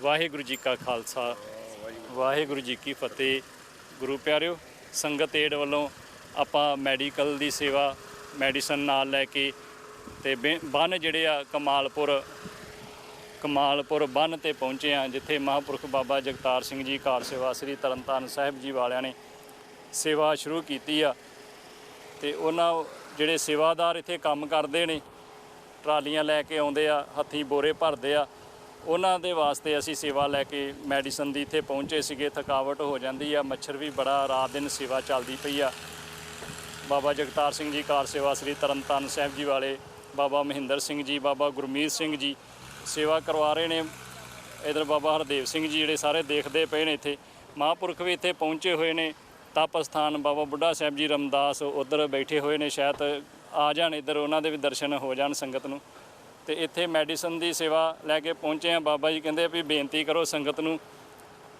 ਵਾਹਿਗੁਰੂ ਜੀ ਕਾ ਖਾਲਸਾ। ਵਾਹਿਗੁਰੂ ਜੀ ਕੀ ਫਤਿਹ। ਗੁਰੂ ਪਿਆਰਿਓ, ਸੰਗਤ ਏਡ ਵੱਲੋਂ ਆਪਾਂ ਮੈਡੀਕਲ ਦੀ ਸੇਵਾ, ਮੈਡੀਸਨ ਨਾਲ ਲੈ ਕੇ ਤੇ ਬੰਨ ਜਿਹੜੇ ਆ ਕਮਾਲਪੁਰ ਕਮਾਲਪੁਰ ਬੰਨ ਤੇ ਪਹੁੰਚੇ ਆ ਜਿੱਥੇ ਮਹਾਂਪੁਰਖ ਬਾਬਾ ਜਗਤਾਰ ਸਿੰਘ ਜੀ, ਕਾਰ ਸੇਵਾ ਸ੍ਰੀ ਤਰਨਤਾਰਨ ਸਾਹਿਬ ਜੀ ਵਾਲਿਆਂ ਨੇ ਸੇਵਾ ਸ਼ੁਰੂ ਕੀਤੀ ਆ। ਤੇ ਉਹਨਾਂ ਜਿਹੜੇ ਸੇਵਾਦਾਰ ਇੱਥੇ ਕੰਮ ਕਰਦੇ ਨੇ, ਟਰਾਲੀਆਂ ਲੈ ਕੇ ਆਉਂਦੇ ਆ, ਹੱਥੀਂ ਬੋਰੇ ਭਰਦੇ ਆ ਉਹਨਾਂ ਦੇ ਵਾਸਤੇ ਅਸੀਂ ਸੇਵਾ ਲੈ ਕੇ ਮੈਡੀਸਨ ਦੀ ਇੱਥੇ ਪਹੁੰਚੇ ਸੀਗੇ, ਥਕਾਵਟ ਹੋ ਜਾਂਦੀ ਆ, ਮੱਛਰ ਵੀ ਬੜਾ ਰਾਤ ਦਿਨ ਸੇਵਾ ਚੱਲਦੀ ਪਈ ਆ। ਬਾਬਾ ਜਗਤਾਰ ਸਿੰਘ ਜੀ, ਕਾਰ ਸੇਵਾ ਸ੍ਰੀ ਤਰਨਤਾਰਨ ਸਾਹਿਬ ਜੀ ਵਾਲੇ, ਬਾਬਾ ਮਹਿੰਦਰ ਸਿੰਘ ਜੀ, ਬਾਬਾ ਗੁਰਮੀਤ ਸਿੰਘ ਜੀ ਸੇਵਾ ਕਰਵਾ ਰਹੇ ਨੇ। ਇਧਰ ਬਾਬਾ ਹਰਦੇਵ ਸਿੰਘ ਜੀ ਜਿਹੜੇ ਸਾਰੇ ਦੇਖਦੇ ਪਏ ਨੇ ਇੱਥੇ। ਮਹਾਂਪੁਰਖ ਵੀ ਇੱਥੇ ਪਹੁੰਚੇ ਹੋਏ ਨੇ। ਤਪ ਸਥਾਨ ਬਾਬਾ ਬੁੱਢਾ ਸਾਹਿਬ ਜੀ, ਰਮਦਾਸ ਉਧਰ ਬੈਠੇ ਹੋਏ ਨੇ, ਸ਼ਾਇਦ ਆ ਜਾਣ ਇੱਧਰ, ਉਹਨਾਂ ਦੇ ਵੀ ਦਰਸ਼ਨ ਹੋ ਜਾਣ ਸੰਗਤ ਨੂੰ। ਤੇ ਇੱਥੇ ਮੈਡੀਸਨ ਦੀ ਸੇਵਾ ਲੈ ਕੇ ਪਹੁੰਚੇ ਆ ਬਾਬਾ ਜੀ ਕਹਿੰਦੇ ਵੀ ਬੇਨਤੀ ਕਰੋ ਸੰਗਤ ਨੂੰ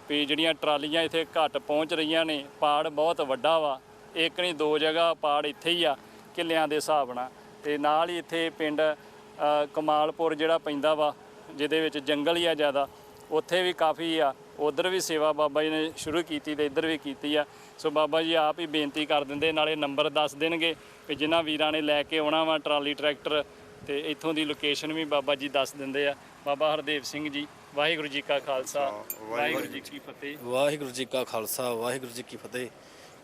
ਵੀ ਜਿਹੜੀਆਂ ਟਰਾਲੀਆਂ ਇੱਥੇ ਘੱਟ ਪਹੁੰਚ ਰਹੀਆਂ ਨੇ, ਪਾੜ ਬਹੁਤ ਵੱਡਾ ਵਾ। ਇੱਕ ਨਹੀਂ, ਦੋ ਜਗ੍ਹਾ ਪਾੜ ਇੱਥੇ ਹੀ ਆ, ਕਿੱਲਿਆਂ ਦੇ ਹਿਸਾਬ ਨਾਲ। ਤੇ ਨਾਲ ਹੀ ਇੱਥੇ ਪਿੰਡ ਕਮਾਲਪੁਰ ਜਿਹੜਾ ਪੈਂਦਾ ਵਾ, ਜਿਹਦੇ ਵਿੱਚ ਜੰਗਲ ਹੀ ਆ ਜ਼ਿਆਦਾ, ਉੱਥੇ ਵੀ ਕਾਫੀ ਆ। ਉਧਰ ਵੀ ਸੇਵਾ ਬਾਬਾ ਜੀ ਨੇ ਸ਼ੁਰੂ ਕੀਤੀ ਤੇ ਇੱਧਰ ਵੀ ਕੀਤੀ ਆ। ਸੋ ਬਾਬਾ ਜੀ ਆਪ ਹੀ ਬੇਨਤੀ ਕਰ ਦਿੰਦੇ, ਨਾਲੇ ਨੰਬਰ ਦੱਸ ਦੇਣਗੇ ਵੀ ਜਿਨ੍ਹਾਂ ਵੀਰਾਂ ਨੇ ਲੈ ਕੇ ਆਉਣਾ ਵਾ ਟਰਾਲੀ, ਟਰੈਕਟਰ ਤੇ ਇੱਥੋਂ ਦੀ ਲੋਕੇਸ਼ਨ ਵੀ ਬਾਬਾ ਜੀ ਦੱਸ ਦਿੰਦੇ ਆ। ਬਾਬਾ ਹਰਦੇਵ ਸਿੰਘ ਜੀ ਵਾਹਿਗੁਰੂ ਜੀ ਕਾ ਖਾਲਸਾ ਵਾਹਿਗੁਰੂ ਜੀ ਕੀ ਫਤਿਹ। ਵਾਹਿਗੁਰੂ ਜੀ ਕਾ ਖਾਲਸਾ ਵਾਹਿਗੁਰੂ ਜੀ ਕੀ ਫਤਿਹ।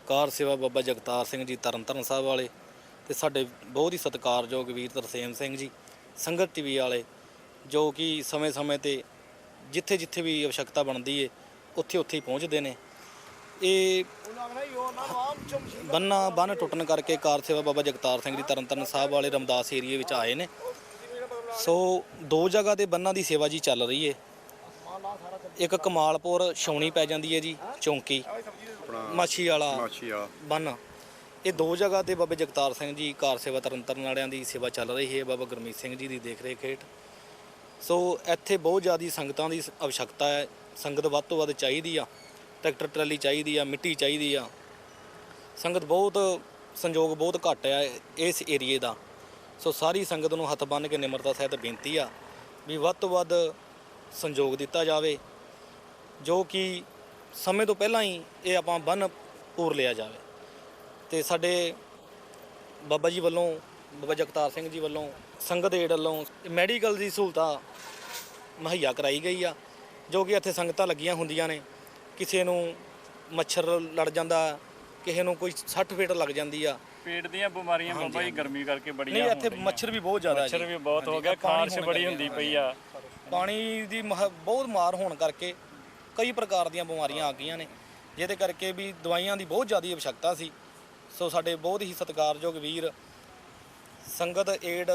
ਕਾਰ ਸੇਵਾ ਬਾਬਾ ਜਗਤਾਰ ਸਿੰਘ ਜੀ ਤਰਨਤਾਰਨ ਸਾਹਿਬ ਵਾਲੇ ਤੇ ਸਾਡੇ ਬਹੁਤ ਹੀ ਸਤਿਕਾਰਯੋਗ ਵੀਰ ਤਰਸੇਮ ਸਿੰਘ ਜੀ ਸੰਗਤ ਟੀਵੀ ਵਾਲੇ ਜੋ ਕਿ ਸਮੇਂ-ਸਮੇਂ ਤੇ ਜਿੱਥੇ-ਜਿੱਥੇ ਵੀ ਅਵਸ਼ਕਤਾ ਬਣਦੀ ਏ ਉੱਥੇ-ਉੱਥੇ ਹੀ ਪਹੁੰਚਦੇ ਨੇ। ਇਹ ਬੰਨਾ ਬੰਨ ਟੁੱਟਣ ਕਰਕੇ ਕਾਰ ਸੇਵਾ ਬਾਬਾ ਜਗਤਾਰ ਸਿੰਘ ਜੀ ਤਰਨਤਨ ਸਾਹਿਬ ਵਾਲੇ ਰਮਦਾਸ ਏਰੀਏ ਵਿੱਚ ਆਏ ਨੇ। ਸੋ ਦੋ ਜਗ੍ਹਾ ਤੇ ਬੰਨਾਂ ਦੀ ਸੇਵਾ ਜੀ ਚੱਲ ਰਹੀ ਹੈ ਇੱਕ ਕਮਾਲਪੁਰ ਛੌਣੀ ਪੈ ਜਾਂਦੀ ਹੈ ਜੀ ਚੌਂਕੀ। ਮਾਛੀ ਵਾਲਾ ਬੰਨ। ਇਹ ਦੋ ਜਗ੍ਹਾ ਤੇ ਬਾਬਾ ਜਗਤਾਰ ਸਿੰਘ ਜੀ ਕਾਰ ਸੇਵਾ ਤਰਨਤਨ ਵਾਲਿਆਂ ਦੀ ਸੇਵਾ ਚੱਲ ਰਹੀ ਹੈ ਬਾਬਾ ਗਰਮੀਤ ਸਿੰਘ ਜੀ ਦੀ ਦੇਖ ਰੇਖ ਹੇਠ। ਸੋ ਇੱਥੇ ਬਹੁਤ ਜ਼ਿਆਦੀ ਸੰਗਤਾਂ ਦੀ ਅਵਸ਼ਕਤਾ ਹੈ। ਸੰਗਤ ਵੱਧ ਤੋਂ ਵੱਧ ਚਾਹੀਦੀ ਆ। ਟਰੈਕਟਰ ਟਰਾਲੀ ਚਾਹੀਦੀ ਆ, ਮਿੱਟੀ ਚਾਹੀਦੀ ਆ। ਸੰਗਤ ਬਹੁਤ, ਸੰਯੋਗ ਬਹੁਤ ਘੱਟ ਆ ਇਸ ਏਰੀਏ ਦਾ। ਸੋ ਸਾਰੀ ਸੰਗਤ ਨੂੰ ਹੱਥ ਬੰਨ੍ਹ ਕੇ ਨਿਮਰਤਾ ਸਹਿਤ ਬੇਨਤੀ ਆ ਵੀ ਵੱਧ ਤੋਂ ਵੱਧ ਸੰਯੋਗ ਦਿੱਤਾ ਜਾਵੇ, ਜੋ ਕਿ ਸਮੇਂ ਤੋਂ ਪਹਿਲਾਂ ਹੀ ਇਹ ਆਪਾਂ ਬੰਨ ਪੂਰ ਲਿਆ ਜਾਵੇ। ਤੇ ਸਾਡੇ ਬਾਬਾ ਜੀ ਵੱਲੋਂ, ਬਾਬਾ ਜਗਤਾਰ ਸਿੰਘ ਜੀ ਵੱਲੋਂ, ਸੰਗਤ ਏਡ ਵੱਲੋਂ ਮੈਡੀਕਲ ਦੀ ਸਹੂਲਤਾਂ ਮੁਹੱਈਆ ਕਰਾਈ ਗਈ ਆ, ਜੋ ਕਿ ਇੱਥੇ ਸੰਗਤਾਂ ਲੱਗੀਆਂ ਹੁੰਦੀਆਂ ਨੇ। ਕਿਸੇ ਨੂੰ ਮੱਛਰ ਲੜ ਜਾਂਦਾ ਕਿਸੇ ਨੂੰ ਕੋਈ ਸੱਟ ਫੇਟ ਲੱਗ ਜਾਂਦੀ ਆ। ਪੇਟ ਦੀਆਂ ਬਿਮਾਰੀਆਂ ਬਾਬਾ ਜੀ ਗਰਮੀ ਕਰਕੇ ਬੜੀਆਂ ਨਹੀਂ ਇੱਥੇ ਮੱਛਰ ਵੀ ਬਹੁਤ ਜ਼ਿਆਦਾ ਮੱਛਰ ਵੀ ਬਹੁਤ ਹੋ ਗਿਆ ਖਾਰਸ਼ ਬੜੀ ਹੁੰਦੀ ਪਈ ਆ। ਪਾਣੀ ਦੀ ਬਹੁਤ ਮਾਰ ਹੋਣ ਕਰਕੇ ਕਈ ਪ੍ਰਕਾਰ ਦੀਆਂ ਬਿਮਾਰੀਆਂ ਆ ਗਈਆਂ ਨੇ। ਜਿਹਦੇ ਕਰਕੇ ਵੀ ਦਵਾਈਆਂ ਦੀ ਬਹੁਤ ਜ਼ਿਆਦਾ ਅਵਸ਼ਕਤਾ ਸੀ। ਸੋ ਸਾਡੇ ਬਹੁਤ ਹੀ ਸਤਿਕਾਰਯੋਗ ਵੀਰ ਸੰਗਤ ਏਡ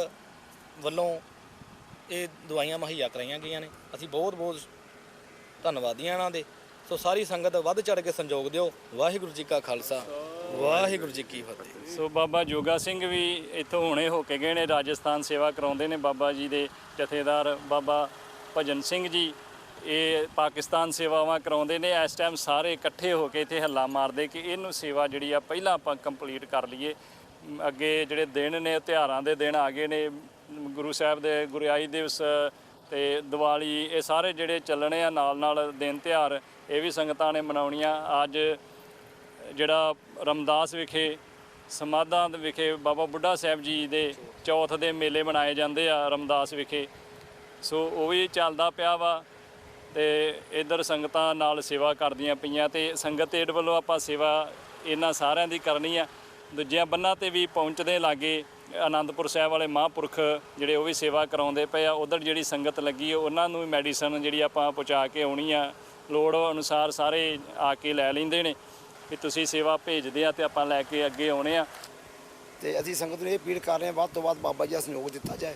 ਵੱਲੋਂ ਇਹ ਦਵਾਈਆਂ ਮੁਹੱਈਆ ਕਰਾਈਆਂ ਗਈਆਂ ਨੇ। ਅਸੀਂ ਬਹੁਤ ਬਹੁਤ ਧੰਨਵਾਦੀਆਂ ਇਹਨਾਂ ਦੇ। ਸੋ ਸਾਰੀ ਸੰਗਤ ਵੱਧ ਚੜ ਕੇ ਸੰਯੋਗ ਦਿਓ। ਵਾਹਿਗੁਰੂ ਜੀ ਕਾ ਖਾਲਸਾ। ਵਾਹਿਗੁਰੂ ਜੀ ਕੀ ਫਤਿਹ। ਸੋ ਬਾਬਾ ਜੋਗਾ ਸਿੰਘ ਵੀ ਇੱਥੋਂ ਹੁਣੇ ਹੋ ਕੇ ਗਏ ਨੇ, ਰਾਜਸਥਾਨ ਸੇਵਾ ਕਰਾਉਂਦੇ ਨੇ ਬਾਬਾ ਜੀ ਦੇ ਜਥੇਦਾਰ ਬਾਬਾ ਭਜਨ ਸਿੰਘ ਜੀ। ਇਹ ਪਾਕਿਸਤਾਨ ਸੇਵਾਵਾਂ ਕਰਾਉਂਦੇ ਨੇ। ਇਸ ਟਾਈਮ ਸਾਰੇ ਇਕੱਠੇ ਹੋ ਕੇ ਇੱਥੇ ਹੱਲਾ ਮਾਰਦੇ ਕਿ ਇਹਨੂੰ ਸੇਵਾ ਜਿਹੜੀ ਆ ਪਹਿਲਾਂ ਆਪਾਂ ਕੰਪਲੀਟ ਕਰ ਲਈਏ। ਅੱਗੇ ਜਿਹੜੇ ਦਿਨ ਨੇ, ਤਿਉਹਾਰਾਂ ਦੇ ਦਿਨ ਆ ਗਏ ਨੇ। ਗੁਰੂ ਸਾਹਿਬ ਦੇ ਗੁਰਿਆਈ ਦਿਵਸ ਤੇ ਦੀਵਾਲੀ ਇਹ ਸਾਰੇ ਜਿਹੜੇ ਚੱਲਣੇ ਆ ਨਾਲ ਨਾਲ ਦਿਨ ਤਿਉਹਾਰ, ਇਹ ਵੀ ਸੰਗਤਾਂ ਨੇ ਮਨਾਉਣੀਆਂ। ਅੱਜ ਜਿਹੜਾ ਰਮਦਾਸ ਵਿਖੇ, ਸਮਾਧਾਂ ਦੇ ਵਿਖੇ ਬਾਬਾ ਬੁੱਢਾ ਸਾਹਿਬ ਜੀ ਦੇ ਚੌਥ ਦੇ ਮੇਲੇ ਮਨਾਏ ਜਾਂਦੇ ਆ ਰਮਦਾਸ ਵਿਖੇ। ਸੋ ਉਹ ਵੀ ਚੱਲਦਾ ਪਿਆ ਵਾ ਤੇ ਇਧਰ ਸੰਗਤਾਂ ਨਾਲ ਸੇਵਾ ਕਰਦੀਆਂ ਪਈਆਂ ਤੇ ਸੰਗਤ ਏਡ ਵੱਲੋਂ ਆਪਾਂ ਸੇਵਾ ਇਹਨਾਂ ਸਾਰਿਆਂ ਦੀ ਕਰਨੀ ਆ। ਦੂਜਿਆਂ ਬੰਨਾਂ ਤੇ ਵੀ ਪਹੁੰਚਦੇ ਲਾਗੇ ਆਨੰਦਪੁਰ ਸਾਹਿਬ ਵਾਲੇ ਮਹਾਂਪੁਰਖ ਜਿਹੜੇ ਉਹ ਵੀ ਸੇਵਾ ਕਰਾਉਂਦੇ ਪਏ ਆ ਉਧਰ ਜਿਹੜੀ ਸੰਗਤ ਲੱਗੀ ਉਹਨਾਂ ਨੂੰ ਵੀ ਮੈਡੀਸਨ ਜਿਹੜੀ ਆਪਾਂ ਪਹੁੰਚਾ ਕੇ ਆਉਣੀ ਆ। ਲੋੜ ਅਨੁਸਾਰ ਸਾਰੇ ਆ ਕੇ ਲੈ ਲੈਂਦੇ ਨੇ ਵੀ ਤੁਸੀਂ ਸੇਵਾ ਭੇਜਦੇ ਆ ਤੇ ਆਪਾਂ ਲੈ ਕੇ ਅੱਗੇ ਆਉਣੇ ਆ। ਤੇ ਅਸੀਂ ਸੰਗਤ ਨੂੰ ਇਹ ਅਪੀਲ ਕਰ ਰਹੇ ਹਾਂ ਵੱਧ ਤੋਂ ਵੱਧ ਬਾਬਾ ਜੀ ਦਾ ਸਹਿਯੋਗ ਦਿੱਤਾ ਜਾਏ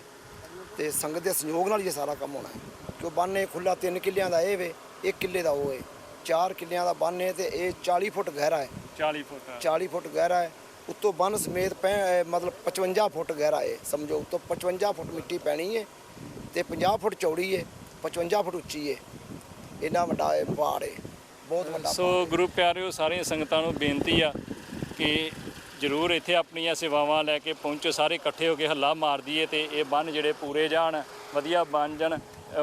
ਤੇ ਸੰਗਤ ਦੇ ਸਹਿਯੋਗ ਨਾਲ ਹੀ ਇਹ ਸਾਰਾ ਕੰਮ ਹੋਣਾ ਹੈ। ਕਿਉਂ ਬੰਨ ਖੁੱਲਾ ਤਿੰਨ ਕਿੱਲਿਆਂ ਦਾ ਇਹ ਵੇ ਇੱਕ ਕਿੱਲੇ ਦਾ ਉਹ ਹੈ ਚਾਰ ਕਿੱਲਿਆਂ ਦਾ ਬੰਨ ਤੇ ਇਹ 40 ਫੁੱਟ ਗਹਿਰਾ ਹੈ। 40 ਫੁੱਟ। 40 ਫੁੱਟ ਗਹਿਰਾ ਹੈ। ਉੱਤੋਂ ਬੰਨ ਸਮੇਤ ਪੈ ਮਤਲਬ 55 ਫੁੱਟ ਗਹਿਰਾ ਹੈ ਸਮਝੋ ਉੱਤੋਂ 55 ਫੁੱਟ ਮਿੱਟੀ ਪੈਣੀ ਹੈ ਤੇ 50 ਫੁੱਟ ਚੌੜੀ ਹੈ 55 ਫੁੱਟ ਉੱਚੀ ਹੈ ਇੰਨਾ ਵੱਡਾ ਇਹ ਪਹਾੜ ਹੈ ਬਹੁਤ ਵੱਡਾ ਸੋ ਗੁਰੂ ਪਿਆਰਿਓ ਸਾਰੀਆਂ ਸੰਗਤਾਂ ਨੂੰ ਬੇਨਤੀ ਆ ਕਿ ਜਰੂਰ ਇੱਥੇ ਆਪਣੀਆਂ ਸੇਵਾਵਾਂ ਲੈ ਕੇ ਪਹੁੰਚੋ ਸਾਰੇ ਇਕੱਠੇ ਹੋ ਕੇ ਹੱਲਾ ਮਾਰ ਦਈਏ ਤੇ ਇਹ ਬੰਨ ਜਿਹੜੇ ਪੂਰੇ ਜਾਣ ਵਧੀਆ ਬਣ ਜਾਣ।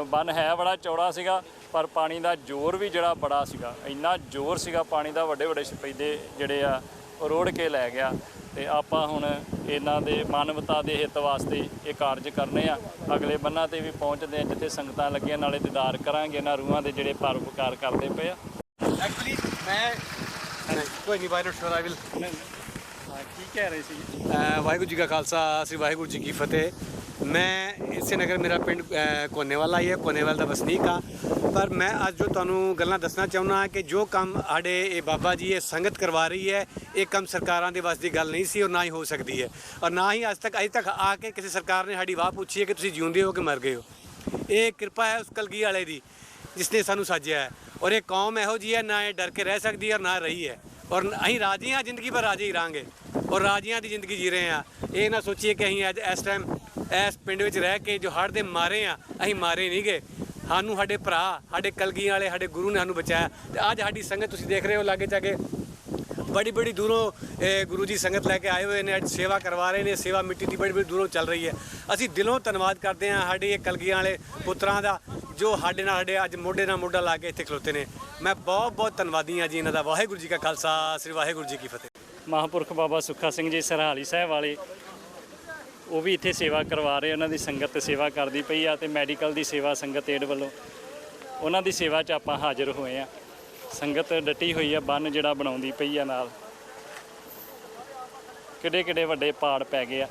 ਬੰਨ ਹੈ ਬੜਾ ਚੌੜਾ ਸੀਗਾ ਪਰ ਪਾਣੀ ਦਾ ਜ਼ੋਰ ਵੀ ਜਿਹੜਾ ਬੜਾ ਸੀਗਾ ਇੰਨਾ ਜ਼ੋਰ ਸੀਗਾ ਪਾਣੀ ਦਾ ਵੱਡੇ ਵੱਡੇ ਸਪੈਦੇ ਜਿਹੜੇ ਆ ਰੋੜ ਕੇ ਲੈ ਗਿਆ ਤੇ ਆਪਾਂ ਹੁਣ ਇਹਨਾਂ ਦੇ ਮਾਨਵਤਾ ਦੇ ਹਿੱਤ ਵਾਸਤੇ ਇਹ ਕਾਰਜ ਕਰਨੇ ਆ। ਅਗਲੇ ਬੰਨਾਂ ਤੇ ਵੀ ਪਹੁੰਚਦੇ ਆ, ਜਿੱਥੇ ਸੰਗਤਾਂ ਲੱਗੀਆਂ, ਨਾਲੇ ਦੀਦਾਰ ਕਰਾਂਗੇ ਇਹਨਾਂ ਰੂਹਾਂ ਦੇ ਜਿਹੜੇ ਪਰਉਪਕਾਰ ਕਰਦੇ ਪਏ ਆ। ਐਕਚੁਅਲੀ ਮੈਂ ਕੋਈ ਨਹੀਂ ਵਾਇਰਸ ਫॉर ਆਈ ਵਿਲ ਕੀ ਕਹਿ ਰਹੇ ਸੀ ਵਾਹਿਗੁਰੂ ਜੀ ਕਾ ਖਾਲਸਾ ਸ੍ਰੀ ਵਾਹਿਗੁਰੂ ਜੀ ਕੀ ਫਤਿਹ। ਮੈਂ ਇਸੇ ਨਗਰ ਮੇਰਾ ਪਿੰਡ ਕੋਨੇਵਾਲ ਕੋਨੇਵਾਲਾ ਹੀ ਹੈ। ਕੋਨੇਵਾਲ ਦਾ ਵਸਨੀਕ ਆ ਪਰ ਮੈਂ ਅੱਜ ਜੋ ਤੁਹਾਨੂੰ ਗੱਲਾਂ ਦੱਸਣਾ ਚਾਹੁੰਦਾ ਕਿ ਜੋ ਕੰਮ ਸਾਡੇ ਇਹ ਬਾਬਾ ਜੀ, ਇਹ ਸੰਗਤ ਕਰਵਾ ਰਹੀ ਹੈ, ਇਹ ਕੰਮ ਸਰਕਾਰਾਂ ਦੇ ਵਾਸਤੇ ਗੱਲ ਨਹੀਂ ਸੀ ਔਰ ਨਾ ਹੀ ਹੋ ਸਕਦੀ ਹੈ। ਔਰ ਨਾ ਹੀ ਅੱਜ ਤੱਕ, ਅਜੇ ਤੱਕ ਆ ਕੇ ਕਿਸੇ ਸਰਕਾਰ ਨੇ ਸਾਡੀ ਵਾਹ ਪੁੱਛੀ ਹੈ ਕਿ ਤੁਸੀਂ ਜਿਉਂਦੇ ਹੋ ਕਿ ਮਰ ਗਏ ਹੋ। ਇਹ ਕਿਰਪਾ ਹੈ ਉਸ ਕਲਗੀ ਵਾਲੇ ਦੀ ਜਿਸ ਨੇ ਸਾਨੂੰ ਸਾਜਿਆ ਹੈ। ਔਰ ਇਹ ਕੌਮ ਇਹੋ ਜੀ ਹੈ, ਨਾ ਇਹ ਡਰ ਕੇ ਰਹਿ ਸਕਦੀ ਹੈ ਔਰ ਨਾ ਰਹੀ ਹੈ। ਔਰ ਅਸੀਂ ਰਾਜੀ ਹਾਂ ਜ਼ਿੰਦਗੀ ਪਰ ਰਾਜੀ ਹੀ ਰਹਾਂਗੇ। ਔਰ ਰਾਜੀਆਂ ਦੀ ਜ਼ਿੰਦਗੀ ਜੀ ਰਹੇ ਹਾਂ। ਇਹ ਨਾ ਸੋਚੀਏ ਕਿ ਅਸੀਂ ਅੱਜ ਇਸ ਟਾਈਮ ਇਸ ਪਿੰਡ ਵਿੱਚ ਰਹਿ ਕੇ ਜੋ ਹੜ੍ਹ ਦੇ ਮਾਰੇ ਆ, ਅਸੀਂ ਮਾਰੇ ਨਹੀਂ ਗਏ। ਸਾਨੂੰ ਸਾਡੇ ਭਰਾ, ਸਾਡੇ ਕਲਗੀਆਂ ਵਾਲੇ, ਸਾਡੇ ਗੁਰੂ ਨੇ ਸਾਨੂੰ ਬਚਾਇਆ। ਤੇ ਅੱਜ ਸਾਡੀ ਸੰਗਤ ਤੁਸੀਂ ਦੇਖ ਰਹੇ ਹੋ ਲਾਗੇ ਚਾਗੇ। ਬੜੀ ਬੜੀ ਦੂਰੋਂ ਗੁਰੂ ਜੀ ਸੰਗਤ ਲੈ ਕੇ ਆਏ ਹੋਏ ਨੇ, ਅੱਜ ਸੇਵਾ ਕਰਵਾ ਰਹੇ ਨੇ, ਸੇਵਾ ਮਿੱਟੀ ਦੀ ਬੜੀ ਬੜੀ ਦੂਰੋਂ ਚੱਲ ਰਹੀ ਹੈ। ਅਸੀਂ ਦਿਲੋਂ ਧੰਨਵਾਦ ਕਰਦੇ ਹਾਂ ਸਾਡੇ ਇਹ ਕਲਗੀਆਂ ਵਾਲੇ ਪੁੱਤਰਾਂ ਦਾ, ਜੋ ਸਾਡੇ ਨਾਲ, ਸਾਡੇ ਅੱਜ ਮੋਢੇ ਨਾਲ ਮੋਢਾ ਲਾ ਕੇ ਇੱਥੇ ਖਲੋਤੇ ਨੇ। ਮੈਂ ਬਹੁਤ ਬਹੁਤ ਧੰਨਵਾਦੀ ਹਾਂ ਜੀ ਇਹਨਾਂ ਦਾ। ਵਾਹਿਗੁਰੂ ਜੀ ਕਾ ਖਾਲਸਾ, ਸ੍ਰੀ ਵਾਹਿਗੁਰੂ ਜੀ ਕੀ ਫਤਿਹ। ਮਹਾਂਪੁਰਖ ਬਾਬਾ ਸੁੱਖਾ ਸਿੰਘ ਜੀ, ਸਰਹਾਲੀ ਸਾਹਿਬ ਵਾਲੇ। ਉਹ ਵੀ ਇੱਥੇ ਸੇਵਾ ਕਰਵਾ ਰਹੇ ਉਹਨਾਂ ਦੀ ਸੰਗਤ ਸੇਵਾ ਕਰਦੀ ਪਈ ਆ ਤੇ ਮੈਡੀਕਲ ਦੀ ਸੇਵਾ ਸੰਗਤ ਏਡ ਵੱਲੋਂ ਉਹਨਾਂ ਦੀ ਸੇਵਾ 'ਚ ਆਪਾਂ ਹਾਜ਼ਰ ਹੋਏ ਆ। ਸੰਗਤ ਡਟੀ ਹੋਈ ਆ, ਬੰਨ ਜਿਹੜਾ ਬਣਾਉਂਦੀ ਪਈ ਆ ਨਾਲ। ਕਿੱਡੇ ਕਿੱਡੇ ਵੱਡੇ ਪਹਾੜ ਪੈ ਗਏ ਆ।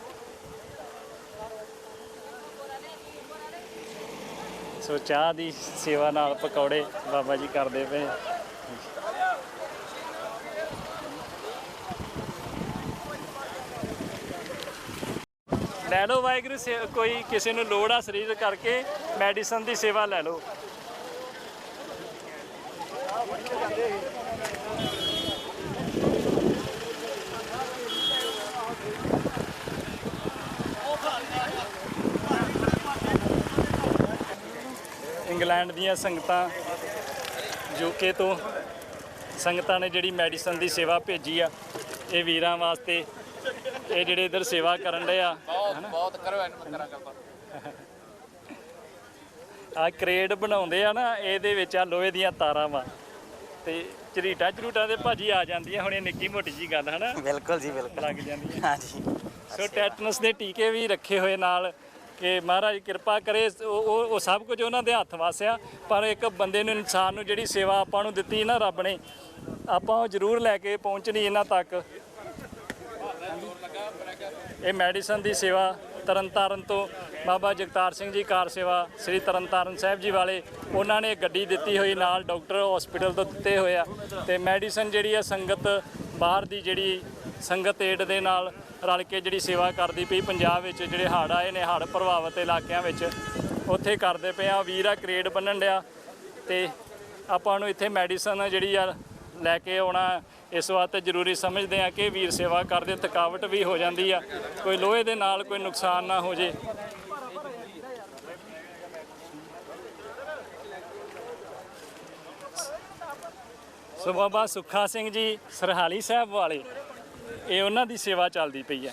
ਸੋ ਚਾਹ ਦੀ ਸੇਵਾ ਨਾਲ ਪਕੌੜੇ ਬਾਬਾ ਜੀ ਕਰਦੇ ਪਏ ਲੈ ਲਓ ਵਾਹਿਗੁਰੂ, ਸੇ- ਕੋਈ ਕਿਸੇ ਨੂੰ ਲੋੜ ਆ ਸਰੀਰ ਕਰਕੇ, ਮੈਡੀਸਨ ਦੀ ਸੇਵਾ ਲੈ ਲਓ। ਇੰਗਲੈਂਡ ਦੀਆਂ ਸੰਗਤਾਂ, ਯੂਕੇ ਤੋਂ ਸੰਗਤਾਂ ਨੇ ਜਿਹੜੀ ਮੈਡੀਸਨ ਦੀ ਸੇਵਾ ਭੇਜੀ ਆ, ਇਹ ਵੀਰਾਂ ਵਾਸਤੇ ਇਹ ਜਿਹੜੇ ਇਧਰ ਸੇਵਾ ਕਰਨ ਦੇ ਆ। ਬਹੁਤ ਕਰੋ ਇਹਨੂੰ ਕਰਾਂਗਾ ਆ ਕ੍ਰੇਡ ਬਣਾਉਂਦੇ ਆ ਨਾ ਇਹਦੇ ਵਿੱਚ ਆ ਲੋਹੇ ਦੀਆਂ ਤਾਰਾਂ ਵਾ। ਤੇ ਝਰੀਟਾ ਝਰੂਟਾਂ ਦੇ ਭਾਜੀ ਆ ਜਾਂਦੀਆਂ ਹੁਣ ਇਹ ਨਿੱਕੀ ਮੋਟੀ ਜੀ ਗੱਲ ਹਨਾ? ਬਿਲਕੁਲ ਜੀ ਬਿਲਕੁਲ। ਲੱਗ ਜਾਂਦੀਆਂ। ਹਾਂਜੀ। ਸੋ ਟੈਟਨਸ ਦੇ ਟੀਕੇ ਵੀ ਰੱਖੇ ਹੋਏ ਨਾਲ ਕਿ ਮਹਾਰਾਜ ਕਿਰਪਾ ਕਰੇ ਉਹ ਉਹ ਉਹ ਸਭ ਕੁਝ ਉਹਨਾਂ ਦੇ ਹੱਥ ਵਾਸਿਆ ਪਰ ਇੱਕ ਬੰਦੇ ਨੂੰ ਇਨਸਾਨ ਨੂੰ ਜਿਹੜੀ ਸੇਵਾ ਆਪਾਂ ਨੂੰ ਦਿੱਤੀ ਨਾ ਰੱਬ ਨੇ ਆਪਾਂ ਉਹ ਜ਼ਰੂਰ ਲੈ ਕੇ ਪਹੁੰਚਣੀ ਇਹਨਾਂ ਤੱਕ। ਇਹ ਮੈਡੀਸਨ ਦੀ ਸੇਵਾ ਤਰਨਤਾਰਨ ਤੋਂ ਬਾਬਾ ਜਗਤਾਰ ਸਿੰਘ ਜੀ ਕਾਰ ਸੇਵਾ ਸ੍ਰੀ ਤਰਨਤਾਰਨ ਸਾਹਿਬ ਜੀ ਵਾਲੇ ਉਹਨਾਂ ਨੇ ਗੱਡੀ ਦਿੱਤੀ ਹੋਈ ਨਾਲ ਡਾਕਟਰ ਹਸਪੀਟਲ ਤੋਂ ਦਿੱਤੇ ਹੋਏ ਆ ਤੇ ਮੈਡੀਸਨ ਜਿਹੜੀ ਆ ਸੰਗਤ ਬਾਹਰ ਦੀ ਜਿਹੜੀ ਸੰਗਤ ਏਡ ਦੇ ਨਾਲ ਰਲ ਕੇ ਜਿਹੜੀ ਸੇਵਾ ਕਰਦੀ ਪਈ ਪੰਜਾਬ ਵਿੱਚ ਜਿਹੜੇ ਹੜ੍ਹ ਆਏ ਨੇ ਹੜ੍ਹ ਪ੍ਰਭਾਵਿਤ ਇਲਾਕਿਆਂ ਵਿੱਚ ਉੱਥੇ ਕਰਦੇ ਪਏ ਆ, ਵੀਰਾ ਕਰੇਡ ਬੰਨਣ ਡਿਆ ਤੇ ਆਪਾਂ ਨੂੰ ਇੱਥੇ ਮੈਡੀਸਨ ਜਿਹੜੀ ਆ ਲੈ ਕੇ ਆਉਣਾ, ਇਸ ਵਾਸਤੇ ਜ਼ਰੂਰੀ ਸਮਝਦੇ ਆ ਕਿ ਵੀਰ ਸੇਵਾ ਕਰਦੇ, ਥਕਾਵਟ ਵੀ ਹੋ ਜਾਂਦੀ ਆ। ਕੋਈ ਲੋਹੇ ਦੇ ਨਾਲ ਕੋਈ ਨੁਕਸਾਨ ਨਾ ਹੋ ਜੇ। ਸੋ ਬਾਬਾ ਸੁੱਖਾ ਸਿੰਘ ਜੀ, ਸਰਹਾਲੀ ਸਾਹਿਬ ਵਾਲੇ, ਇਹ ਉਹਨਾਂ ਦੀ ਸੇਵਾ ਚੱਲਦੀ ਪਈ ਆ।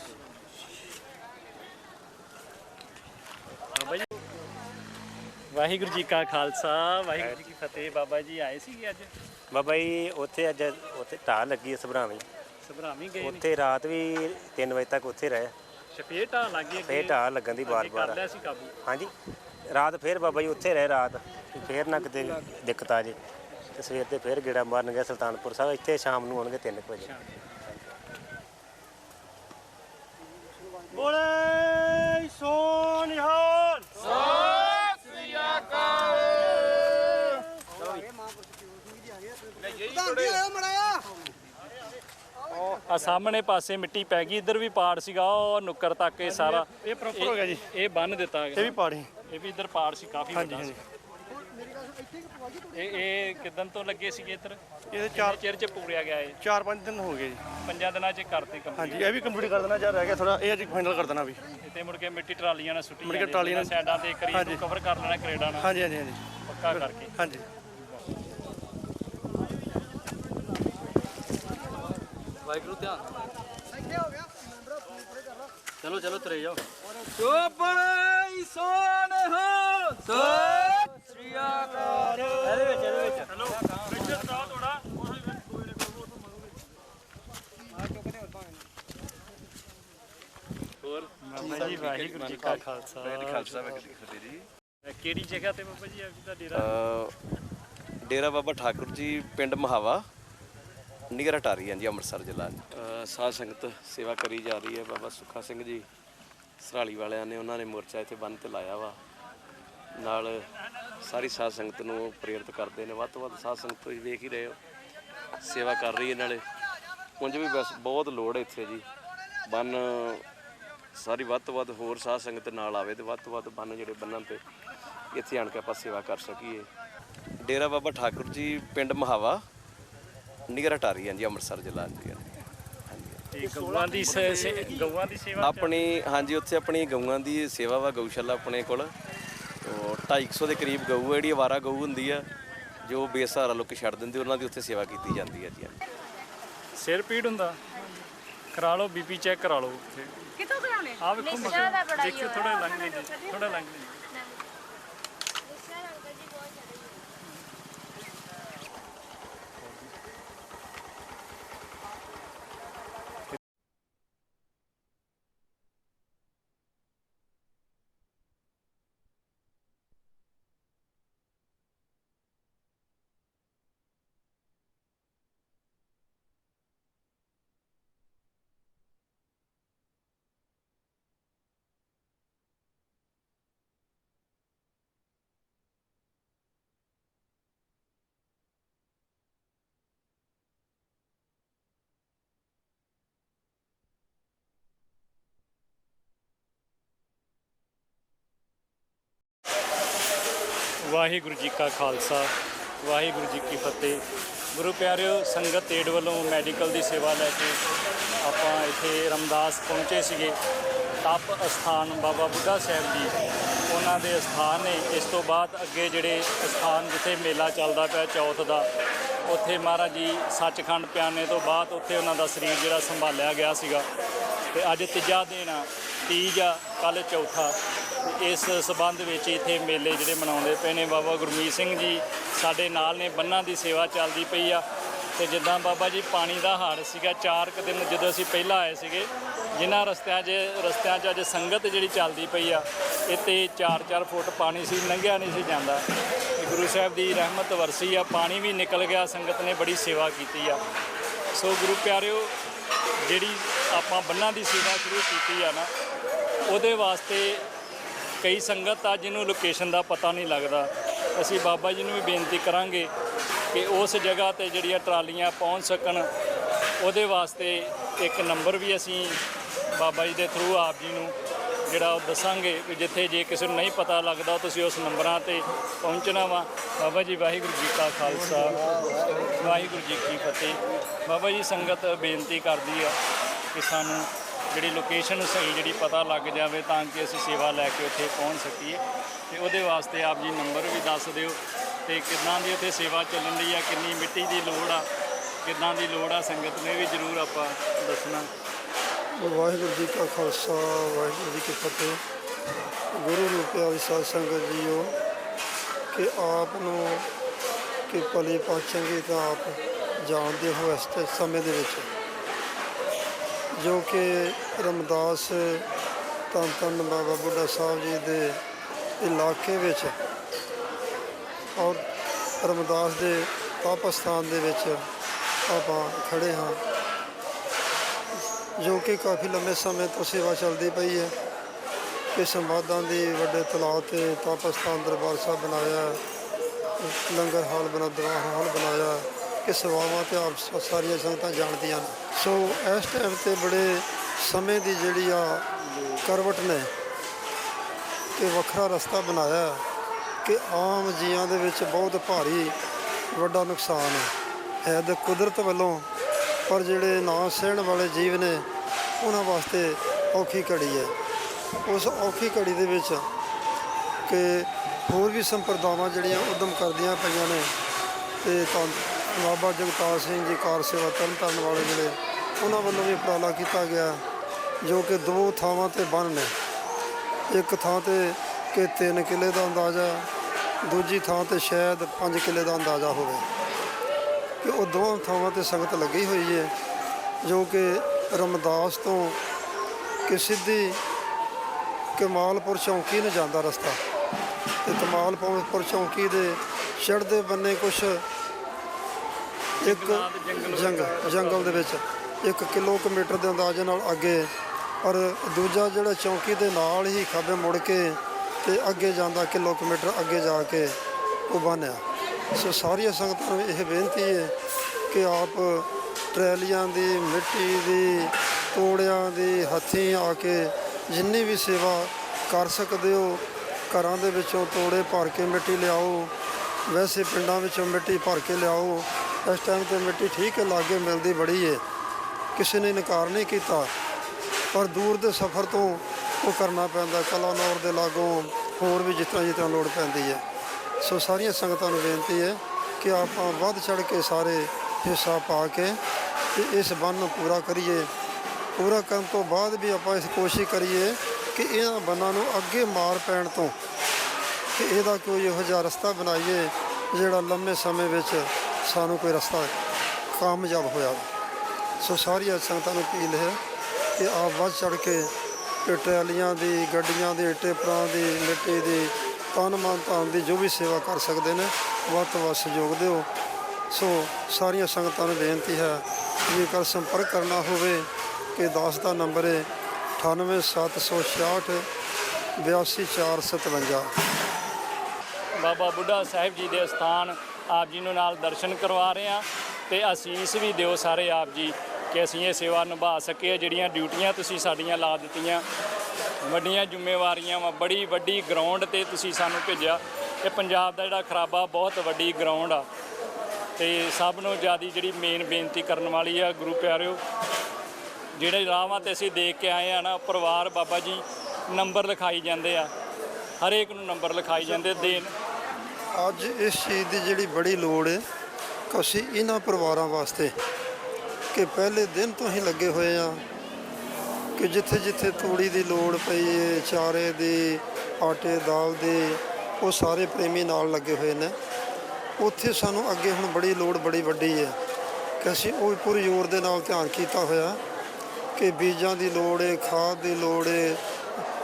ਵਾਹਿਗੁਰੂ ਜੀ ਕਾ ਖਾਲਸਾ, ਵਾਹਿਗੁਰੂ ਜੀ ਕੀ ਫਤਿਹ। ਬਾਬਾ ਜੀ ਆਏ ਸੀ ਅੱਜ? ਬਾਬਾ ਜੀ ਉੱਥੇ ਅੱਜ ਉੱਥੇ ਢਾਹ ਲੱਗੀ ਹੈ ਸਭਰਾਵੀ। ਸਭਰਾਵੀ ਗਏ ਨੇ ਉੱਥੇ ਰਾਤ ਵੀ 3 ਵਜੇ ਤੱਕ ਉੱਥੇ ਰਹੇ। ਢਾਹ ਲੱਗੇ ਫੇਰ ਢਾਹ ਲੱਗਣ ਦੀ ਕਰ ਬਾਰ-ਬਾਰ ਲਿਆ ਸੀ ਕਾਬੂ। ਹਾਂਜੀ ਰਾਤ ਫੇਰ ਬਾਬਾ ਜੀ ਉੱਥੇ ਰਹੇ ਰਾਤ। ਵੀ ਫੇਰ ਨਾ ਕਿਤੇ ਦਿੱਕਤ ਆ ਜੇ। ਤੇ ਸਵੇਰ ਤੇ ਫੇਰ ਗੇੜਾ ਮਾਰਨ ਗਏ ਸੁਲਤਾਨਪੁਰ ਸਾਹਿਬ। ਇੱਥੇ ਸ਼ਾਮ ਨੂੰ ਆਉਣਗੇ 3 ਵਜੇ। ਬੋਲੇ ਸੋ ਨਿਹਾਲ ਆ ਸਾਹਮਣੇ ਪਾਸੇ ਮਿੱਟੀ ਪੈ ਗਈ ਇੱਧਰ ਵੀ ਪਾੜ ਸੀਗਾ ਉਹ ਨੁੱਕਰ ਤੱਕ ਇਹ ਸਾਰਾ। ਇਹ ਪ੍ਰੋਪਰ ਹੋ ਗਿਆ ਜੀ। ਇਹ ਬੰਨ ਦਿੱਤਾ ਇਹ ਗਿਆ ਵੀ ਪਾੜੀ ਇਹ ਵੀ ਇੱਧਰ ਪਾੜ ਸੀ ਕਾਫੀ ਹਾਂਜੀ ਵੱਡਾ ਹਾਂਜੀ ਸੀ। ਇਹ ਇਹ ਕਿਦਨ ਤੋਂ ਲੱਗੇ ਸੀਗੇ ਇੱਧਰ? ਇਹਦੇ ਚਾਰ 4 ਚਿਰ ਚ ਪੂਰਿਆ ਗਿਆ ਇਹ? 4-5 ਦਿਨ ਹੋ ਗਏ ਜੀ। ਪੰਜਾਂ ਦਿਨਾਂ ਚ ਕਰਤੇ ਕੰਮ ਹਾਂਜੀ ਇਹ ਵੀ ਕੰਪਲੀਟ ਕਰ ਦੇਣਾ ਜਾਂ ਰਹਿ ਗਿਆ ਥੋੜਾ ਇਹ ਅੱਜ ਫਾਈਨਲ ਕਰ ਦੇਣਾ ਵੀ। ਇੱਥੇ ਮੁੜ ਕੇ ਮਿੱਟੀ ਟਰਾਲੀਆਂ ਨਾਲ ਸੁੱਟੀ ਮੁੜ ਕੇ ਜਾਂਦੀ, ਟਰਾਲੀਆਂ ਨਾਲ- ਸਾਈਡਾਂ ਤੇ ਕਰੀਬ ਹਾਂਜੀ। ਕਵਰ ਕਰ ਲੈਣਾ ਕਰੇਡਾਂ ਨਾਲ। ਹਾਂਜੀ ਹਾਂਜੀ ਹਾਂਜੀ। ਪੱਕਾ ਕਰਕੇ। ਹਾਂਜੀ। ਵਾਹਿਗੁਰੂ ਧਿਆਨ ਚਲੋ ਚਲੋ ਤਰੇ ਜਾਓ। ਜੋ ਬੜੇ ਹੋ ਸੋ ਸ੍ਰੀ ਅਕਾਲ ਜੀ ਵਾਹਿਗੁਰੂ ਜੀ ਕਾ ਖਾਲਸਾ ਵਾਹਿਗੁਰੂ ਖਾਲਸਾ ਵਾਹਿਗੁਰੂ ਜੀ ਕਿਹੜੀ ਜਗ੍ਹਾ ਤੇ ਬਾਬਾ ਜੀ ਆਪਦਾ ਡੇਰਾ? ਡੇਰਾ ਬਾਬਾ ਠਾਕੁਰ ਜੀ ਪਿੰਡ ਮਹਾਵਾ। ਨਿਗਰ ਹਟਾਰੀ ਹਾਂ ਜੀ ਅੰਮ੍ਰਿਤਸਰ ਜ਼ਿਲ੍ਹਾ। ਸਾਧ ਸੰਗਤ ਸੇਵਾ ਕਰੀ ਜਾ ਰਹੀ ਹੈ ਬਾਬਾ ਸੁੱਖਾ ਸਿੰਘ ਜੀ। ਸਰਾਲੀ ਵਾਲਿਆਂ ਨੇ ਉਹਨਾਂ ਨੇ ਮੋਰਚਾ ਇੱਥੇ ਬੰਨ ਤੇ ਲਾਇਆ ਵਾ। ਨਾਲ ਸਾਰੀ ਸਾਧ ਸੰਗਤ ਨੂੰ ਪ੍ਰੇਰਿਤ ਕਰਦੇ ਨੇ। ਵੱਧ ਤੋਂ ਵੱਧ ਸਾਧ ਸੰਗਤ ਤੁਸੀਂ ਵੇਖ ਹੀ ਰਹੇ ਹੋ। ਸੇਵਾ ਕਰ ਰਹੀ ਹੈ ਨਾਲੇ ਉਂਝ ਵੀ ਬਸ ਬਹੁਤ ਲੋੜ ਹੈ ਇੱਥੇ ਜੀ। ਬੰਨ ਸਾਰੀ ਵੱਧ ਤੋਂ ਵੱਧ ਹੋਰ ਸਾਧ ਸੰਗਤ ਨਾਲ ਆਵੇ ਤੇ ਵੱਧ ਤੋਂ ਵੱਧ ਬੰਨ ਜਿਹੜੇ ਬੰਨਣ ਤੇ ਇੱਥੇ ਆਣ ਕੇ ਆਪਾਂ ਸੇਵਾ ਕਰ ਸਕੀਏ। ਡੇਰਾ ਬਾਬਾ ਠਾਕੁਰ ਜੀ ਪਿੰਡ ਮਹਾਵਾ। ਨਿਗਰ ਹਟਾਰੀ ਹਾਂ ਜੀ ਅੰਮ੍ਰਿਤਸਰ ਜ਼ਿਲ੍ਹਾ ਜੀ ਤੇ ਗਊਆਂ ਦੀ ਸੇ- ਸੇ- ਗਊਆਂ ਦੀ ਸੇਵਾ ਆਪਣੀ ਹਾਂਜੀ ਉੱਥੇ ਆਪਣੀ ਗਊਆਂ ਦੀ ਸੇਵਾ ਵਾ ਗਊਸ਼ਾਲਾ ਆਪਣੇ ਕੋਲ। ਤੋਂ 250 ਦੇ ਕਰੀਬ ਗਊ ਆ ਜਿਹੜੀ ਅਵਾਰਾ ਗਊ ਹੁੰਦੀ ਆ ਜੋ ਬੇਸਹਾਰਾ ਲੋਕ ਛੱਡ ਦਿੰਦੇ ਉਹਨਾਂ ਦੀ ਉੱਥੇ ਸੇਵਾ ਕੀਤੀ ਜਾਂਦੀ ਹੈ ਜੀ। ਸਿਰ ਪੀੜ ਹੁੰਦਾ? ਕਰਾ ਲਓ ਬੀਪੀ ਚੈੱਕ ਕਰਾ ਲਓ ਉੱਥੇ। ਕਿੱਥੋਂ ਕਰਾਉਣੇ? ਆ ਵੇਖੋ ਥੋੜਾ ਲੰਘ ਲੈਂਦੇ ਥੋੜਾ ਲੰਘ ਲੈਂਦੇ ਵਾਹਿਗੁਰੂ ਜੀ ਕਾ ਖਾਲਸਾ, ਵਾਹਿਗੁਰੂ ਜੀ ਕੀ ਫਤਿਹ। ਗੁਰੂ ਪਿਆਰਿਓ, ਸੰਗਤ ਤੇੜ ਵੱਲੋਂ ਮੈਡੀਕਲ ਦੀ ਸੇਵਾ ਲੈ ਕੇ ਆਪਾਂ ਇੱਥੇ ਰਮਦਾਸ ਪਹੁੰਚੇ ਸੀਗੇ। ਤਪ ਅਸਥਾਨ ਬਾਬਾ ਬੁੱਢਾ ਸਾਹਿਬ ਜੀ, ਉਹਨਾਂ ਦੇ ਅਸਥਾਨ ਨੇ। ਇਸ ਤੋਂ ਬਾਅਦ ਅੱਗੇ ਜਿਹੜੇ ਅਸਥਾਨ ਜਿੱਥੇ ਮੇਲਾ ਚੱਲਦਾ ਪਿਆ ਚੌਥ ਦਾ, ਉੱਥੇ ਮਹਾਰਾਜ ਜੀ ਸੱਚਖੰਡ ਪਿਆਨੇ ਤੋਂ ਬਾਅਦ ਉੱਥੇ ਉਹਨਾਂ ਦਾ ਸਰੀਰ ਜਿਹੜਾ ਸੰਭਾਲਿਆ ਗਿਆ ਸੀਗਾ। ਤੇ ਅੱਜ ਤੀਜਾ ਦਿਨ ਆ, ਤੀਜ ਆ ਕੱਲ ਚੌਥਾ। ਇਸ ਸਬੰਧ ਵਿੱਚ ਇੱਥੇ ਮੇਲੇ ਜਿਹੜੇ ਮਨਾਉਂਦੇ ਪਏ ਨੇ। ਬਾਬਾ ਗੁਰਮੀਤ ਸਿੰਘ ਜੀ ਸਾਡੇ ਨਾਲ ਨੇ, ਬੰਨਾਂ ਦੀ ਸੇਵਾ ਚੱਲਦੀ ਪਈ ਆ। ਤੇ ਜਿੱਦਾਂ ਬਾਬਾ ਜੀ ਪਾਣੀ ਦਾ ਹਾੜ ਸੀਗਾ, ਚਾਰ ਕੁ ਦਿਨ ਜਦੋਂ ਅਸੀਂ ਪਹਿਲਾਂ ਆਏ ਸੀਗੇ, ਜਿਨ੍ਹਾਂ ਰਸਤਿਆਂ 'ਚ ਰਸਤਿਆਂ 'ਚ ਅੱਜ ਸੰਗਤ ਜਿਹੜੀ ਚੱਲਦੀ ਪਈ ਆ, ਇੱਥੇ 4-4 ਫੁੱਟ ਪਾਣੀ ਸੀ, ਲੰਘਿਆ ਨਹੀਂ ਸੀ ਜਾਂਦਾ। ਤੇ ਗੁਰੂ ਸਾਹਿਬ ਦੀ ਰਹਿਮਤ ਵਰਸੀ ਆ, ਪਾਣੀ ਵੀ ਨਿਕਲ ਗਿਆ, ਸੰਗਤ ਨੇ ਬੜੀ ਸੇਵਾ ਕੀਤੀ ਆ। ਸੋ ਗੁਰੂ ਪਿਆਰਿਓ, ਜਿਹੜੀ ਆਪਾਂ ਬੰਨਾਂ ਦੀ ਸੇਵਾ ਸ਼ੁਰੂ ਕੀਤੀ ਆ ਨਾ, ਉਹਦੇ ਵਾਸਤੇ ਕਈ ਸੰਗਤ ਆ ਜਿਹਨੂੰ ਲੋਕੇਸ਼ਨ ਦਾ ਪਤਾ ਨਹੀਂ ਲੱਗਦਾ। ਅਸੀਂ ਬਾਬਾ ਜੀ ਨੂੰ ਵੀ ਬੇਨਤੀ ਕਰਾਂਗੇ ਕਿ ਉਸ ਜਗ੍ਹਾ ਤੇ ਜਿਹੜੀਆਂ ਟਰਾਲੀਆਂ ਪਹੁੰਚ ਸਕਣ, ਉਹਦੇ ਵਾਸਤੇ ਇੱਕ ਨੰਬਰ ਵੀ ਅਸੀਂ ਬਾਬਾ ਜੀ ਦੇ ਥਰੂ ਆਪ ਜੀ ਨੂੰ ਜਿਹੜਾ ਉਹ ਦੱਸਾਂਗੇ ਕਿ ਜਿੱਥੇ ਜੇ ਕਿਸੇ ਨੂੰ ਨਹੀਂ ਪਤਾ ਲੱਗਦਾ, ਤੁਸੀਂ ਉਸ ਨੰਬਰਾਂ ਤੇ ਪਹੁੰਚਣਾ ਵਾ। ਬਾਬਾ ਜੀ, ਵਾਹਿਗੁਰੂ ਜੀ ਕਾ ਖਾਲਸਾ। ਵਾਹਿਗੁਰੂ ਜੀ ਕੀ ਫਤਿਹ। ਬਾਬਾ ਜੀ, ਸੰਗਤ ਬੇਨਤੀ ਕਰਦੀ ਆ ਕਿ ਸਾਨੂੰ ਜਿਹੜੀ ਲੋਕੇਸ਼ਨ ਸਹੀ ਜਿਹੜੀ ਪਤਾ ਲੱਗ ਜਾਵੇ ਤਾਂ ਕਿ ਅਸੀਂ ਸੇਵਾ ਲੈ ਕੇ ਉੱਥੇ ਪਹੁੰਚ ਸਕੀਏ। ਤੇ ਉਹਦੇ ਵਾਸਤੇ ਆਪ ਜੀ ਨੰਬਰ ਵੀ ਦੱਸ ਦਿਓ ਤੇ ਕਿੰਨਾ ਦੀ ਉੱਥੇ ਸੇਵਾ ਚੱਲਣ ਦੀ ਆ, ਕਿੰਨੀ ਮਿੱਟੀ ਦੀ ਲੋੜ ਆ ਕਿੰਨਾ ਦੀ ਲੋੜ ਆ, ਸੰਗਤ ਨੇ ਵੀ ਜ਼ਰੂਰ ਆਪਾਂ ਦੱਸਣਾ। ਵਾਹਿਗੁਰੂ ਜੀ ਕਾ ਖਾਲਸਾ, ਵਾਹਿਗੁਰੂ ਜੀ ਕੀ ਫਤਿਹ। ਗੁਰੂ ਨੂੰ ਪਿਆਰੀ ਸਾਧ ਸੰਗਤ ਜੀਓ, ਕਿ ਆਪ ਨੂੰ ਕਿ ਭਲੇ ਪਹੁੰਚेंगे ਤਾਂ ਆਪ ਜਾਣਦੇ ਹੋ ਇਸ ਸਮੇਂ ਦੇ ਵਿੱਚ। ਜੋ ਕਿ ਰਮਦਾਸ ਧੰਨ ਧੰਨ ਬਾਬਾ ਬੁੱਢਾ ਸਾਹਿਬ ਜੀ ਦੇ ਇਲਾਕੇ ਵਿੱਚ ਔਰ ਰਮਦਾਸ ਦੇ ਤਪ ਦੇ ਵਿੱਚ ਆਪਾਂ ਖੜੇ ਹਾਂ, ਜੋ ਕਿ ਕਾਫੀ ਲੰਮੇ ਸਮੇਂ ਤੋਂ ਸੇਵਾ ਚੱਲਦੀ ਪਈ ਹੈ। ਕਿ ਸੰਵਾਦਾਂ ਦੀ ਵੱਡੇ ਤਲਾਅ ਤੇ ਤਪ ਦਰਬਾਰ ਸਾਹਿਬ ਬਣਾਇਆ, ਲੰਗਰ ਹਾਲ ਬਣਾ, ਦਰਬਾਰ ਹਾਲ ਬਣਾਇਆ। ਕਿ ਸੇਵਾਵਾਂ ਤੇ ਆਪ ਸਾਰੀਆਂ ਸੰਗਤਾਂ ਜਾਣਦੀਆਂ ਨੇ। ਸੋ ਇਸ ਟਾਈਮ ਤੇ ਬੜੇ ਸਮੇਂ ਦੀ ਜਿਹੜੀ ਆ ਕਰਵਟ ਨੇ ਕਿ ਵੱਖਰਾ ਰਸਤਾ ਬਣਾਇਆ ਕਿ ਆਮ ਜੀਆਂ ਦੇ ਵਿੱਚ ਬਹੁਤ ਭਾਰੀ ਵੱਡਾ ਨੁਕਸਾਨ ਹੈ। ਹੈ ਤਾਂ ਕੁਦਰਤ ਵੱਲੋਂ ਪਰ ਜਿਹੜੇ ਨਾ ਸਹਿਣ ਵਾਲੇ ਜੀਵ ਨੇ, ਉਹਨਾਂ ਵਾਸਤੇ ਔਖੀ ਘੜੀ ਹੈ। ਉਸ ਔਖੀ ਘੜੀ ਦੇ ਵਿੱਚ ਕਿ ਹੋਰ ਵੀ ਸੰਪਰਦਾਵਾਂ ਜਿਹੜੀਆਂ ਉਦਮ ਕਰਦੀਆਂ ਪਈਆਂ ਨੇ ਤੇ ਤਾਂ ਬਾਬਾ ਜਗਤਾਰ ਸਿੰਘ ਜੀ ਕਾਰ ਸੇਵਾ ਤਰਨ ਤਾਰਨ ਵਾਲੇ ਜਿਹੜੇ, ਉਹਨਾਂ ਵੱਲੋਂ ਵੀ ਉਪਰਾਲਾ ਕੀਤਾ ਗਿਆ, ਜੋ ਕਿ ਦੋ ਥਾਵਾਂ ਤੇ ਬੰਨ ਨੇ। ਇੱਕ ਥਾਂ ਤੇ ਕਿ 3 ਕਿੱਲੇ ਦਾ ਅੰਦਾਜ਼ਾ, ਦੂਜੀ ਥਾਂ ਤੇ ਸ਼ਾਇਦ 5 ਕਿੱਲੇ ਦਾ ਅੰਦਾਜ਼ਾ ਹੋਵੇ। ਕਿ ਉਹ ਦੋਵਾਂ ਥਾਵਾਂ ਤੇ ਸੰਗਤ ਲੱਗੀ ਹੋਈ ਹੈ ਜੋ ਕਿ ਰਮਦਾਸ ਤੋਂ ਕਿ ਸਿੱਧੀ ਕਮਾਲਪੁਰ ਚੌਂਕੀ ਨੂੰ ਜਾਂਦਾ ਰਸਤਾ। ਤੇ ਕਮਾਲਪੁਰ ਚੌਂਕੀ ਦੇ ਚੜ੍ਹਦੇ ਬੰਨੇ ਕੁਛ ਇੱਕ ਜੰਗ ਜੰਗਲ ਦੇ ਵਿੱਚ ਇੱਕ ਕਿਲੋਮੀਟਰ ਦੇ ਅੰਦਾਜ਼ੇ ਨਾਲ ਅੱਗੇ ਔਰ ਦੂਜਾ ਜਿਹੜਾ ਚੌਂਕੀ ਦੇ ਨਾਲ ਹੀ ਖੱਬੇ ਮੁੜ ਕੇ ਤੇ ਅੱਗੇ ਜਾਂਦਾ ਕਿਲੋਮੀਟਰ ਅੱਗੇ ਜਾ ਕੇ ਉਹ ਬਣਿਆ ਸੋ ਸਾਰੀਆਂ ਸੰਗਤਾਂ ਨੂੰ ਇਹ ਬੇਨਤੀ ਹੈ ਕਿ ਆਪ ਟਰੈਲੀਆਂ ਦੀ, ਮਿੱਟੀ ਦੀ, ਤੋੜਿਆਂ ਦੀ, ਹੱਥੀਂ ਆ ਕੇ ਜਿੰਨੀ ਵੀ ਸੇਵਾ ਕਰ ਸਕਦੇ ਹੋ, ਘਰਾਂ ਦੇ ਵਿੱਚੋਂ ਤੋੜੇ ਭਰ ਕੇ ਮਿੱਟੀ ਲਿਆਓ, ਵੈਸੇ ਪਿੰਡਾਂ ਵਿੱਚੋਂ ਮਿੱਟੀ ਭਰ ਕੇ ਲਿਆਓ ਇਸ ਟਾਈਮ ਤੇ ਮਿੱਟੀ ਠੀਕ ਹੈ, ਲਾਗੇ ਮਿਲਦੀ ਬੜੀ ਹੈ। ਕਿਸੇ ਨੇ ਇਨਕਾਰ ਨਹੀਂ ਕੀਤਾ, ਪਰ ਦੂਰ ਦੇ ਸਫ਼ਰ ਤੋਂ ਉਹ ਕਰਨਾ ਪੈਂਦਾ ਕਲਾਨੌਰ ਦੇ ਲਾਗੋਂ ਹੋਰ ਵੀ ਜਿੱਦਾਂ ਜਿੱਦਾਂ ਲੋੜ ਪੈਂਦੀ ਹੈ। ਸੋ ਸਾਰੀਆਂ ਸੰਗਤਾਂ ਨੂੰ ਬੇਨਤੀ ਹੈ ਕਿ ਆਪਾਂ ਵੱਧ ਚੜ ਕੇ ਸਾਰੇ ਹਿੱਸਾ ਪਾ ਕੇ ਤੇ ਇਸ ਬੰਨ ਨੂੰ ਪੂਰਾ ਕਰੀਏ। ਪੂਰਾ ਕਰਨ ਤੋਂ ਬਾਅਦ ਵੀ ਆਪਾਂ ਇਸ ਕੋਸ਼ਿਸ਼ ਕਰੀਏ ਕਿ ਇਹਨਾਂ ਬੰਨਾਂ ਨੂੰ ਅੱਗੇ ਮਾਰ ਪੈਣ ਤੋਂ, ਕਿ ਇਹਦਾ ਕੋਈ ਇਹੋ ਜਿਹਾ ਰਸਤਾ ਬਣਾਈਏ ਜਿਹੜਾ ਲੰਮੇ ਸਮੇਂ ਵਿੱਚ ਸਾਨੂੰ ਕੋਈ ਰਸਤਾ ਕਾਮਯਾਬ ਹੋਇਆ। ਸੋ ਸਾਰੀਆਂ ਸੰਗਤਾਂ ਨੂੰ ਅਪੀਲ ਹੈ ਕਿ ਆਪ ਵੱਧ ਚੜ ਕੇ ਟਰਾਲੀਆਂ ਦੀ, ਗੱਡੀਆਂ ਦੀ ਟਿੱਪਰਾਂ ਦੀ, ਮਿੱਟੀ ਦੀ, ਤਨ ਮਨ ਧਨ ਦੀ ਜੋ ਵੀ ਸੇਵਾ ਕਰ ਸਕਦੇ ਨੇ, ਵੱਧ ਤੋਂ ਵੱਧ ਸਹਿਯੋਗ ਦਿਓ। ਸੋ ਸਾਰੀਆਂ ਸੰਗਤਾਂ ਨੂੰ ਬੇਨਤੀ ਹੈ, ਜੇਕਰ ਸੰਪਰਕ ਕਰਨਾ ਹੋਵੇ ਕਿ ਦਾਸ ਦਾ ਨੰਬਰ ਹੈ 98766 82457 ਬਾਬਾ ਬੁੱਢਾ ਸਾਹਿਬ ਜੀ ਦੇ ਸਥਾਨ ਆਪ ਜੀ ਨੂੰ ਨਾਲ ਦਰਸ਼ਨ ਕਰਵਾ ਰਹੇ ਹਾਂ ਤੇ ਅਸੀਸ ਵੀ ਦਿਓ ਸਾਰੇ ਆਪ ਜੀ ਕਿ ਅਸੀਂ ਇਹ ਸੇਵਾ ਨਿਭਾ ਸਕੀਏ, ਜਿਹੜੀਆਂ ਡਿਊਟੀਆਂ ਤੁਸੀਂ ਸਾਡੀਆਂ ਲਾ ਦਿੱਤੀਆਂ। ਵੱਡੀਆਂ ਜ਼ਿੰਮੇਵਾਰੀਆਂ ਵਾ, ਬੜੀ ਵੱਡੀ ਗਰਾਊਂਡ ਤੇ ਤੁਸੀਂ ਸਾਨੂੰ ਭੇਜਿਆ। ਇਹ ਪੰਜਾਬ ਦਾ ਜਿਹੜਾ ਖਰਾਬਾ, ਬਹੁਤ ਵੱਡੀ ਗਰਾਊਂਡ ਆ। ਤੇ ਸਭ ਨੂੰ ਜਿਆਦੀ ਜਿਹੜੀ ਮੇਨ ਬੇਨਤੀ ਕਰਨ ਵਾਲੀ ਆ, ਗੁਰੂ ਪਿਆਰਿਓ, ਜਿਹੜੇ ਰਾਹਾਂ ਤੇ ਅਸੀਂ ਦੇਖ ਕੇ ਆਏ ਆ ਨਾ, ਪਰਿਵਾਰ ਬਾਬਾ ਜੀ, ਨੰਬਰ ਲਿਖਾਈ ਜਾਂਦੇ ਆ। ਹਰੇਕ ਨੂੰ ਨੰਬਰ ਲਿਖਾਈ ਜਾਂਦੇ, ਦੇਣ ਅੱਜ ਇਸ ਚੀਜ਼ ਦੀ ਜਿਹੜੀ ਬੜੀ ਲੋੜ ਹੈ ਅਸੀਂ ਇਹਨਾਂ ਪਰਿਵਾਰਾਂ ਵਾਸਤੇ ਕਿ ਪਹਿਲੇ ਦਿਨ ਤੋਂ ਹੀ ਲੱਗੇ ਹੋਏ ਆ ਕਿ ਜਿੱਥੇ ਜਿੱਥੇ ਤੂੜੀ ਦੀ ਲੋੜ ਪਈ ਹੈ ਚਾਰੇ ਦੀ, ਆਟੇ, ਦਾਲ ਦੀ, ਉਹ ਸਾਰੇ ਪ੍ਰੇਮੀ ਨਾਲ ਲੱਗੇ ਹੋਏ ਨੇ। ਉੱਥੇ ਸਾਨੂੰ ਅੱਗੇ ਹੁਣ ਬੜੀ ਲੋੜ ਬੜੀ ਵੱਡੀ ਹੈ ਕਿ ਅਸੀਂ ਉਹ ਵੀ ਪੂਰੀ ਜ਼ੋਰ ਦੇ ਨਾਲ ਧਿਆਨ ਕੀਤਾ ਹੋਇਆ ਕਿ ਬੀਜਾਂ ਦੀ ਲੋੜ ਹੈ ਖਾਦ ਦੀ ਲੋੜ ਹੈ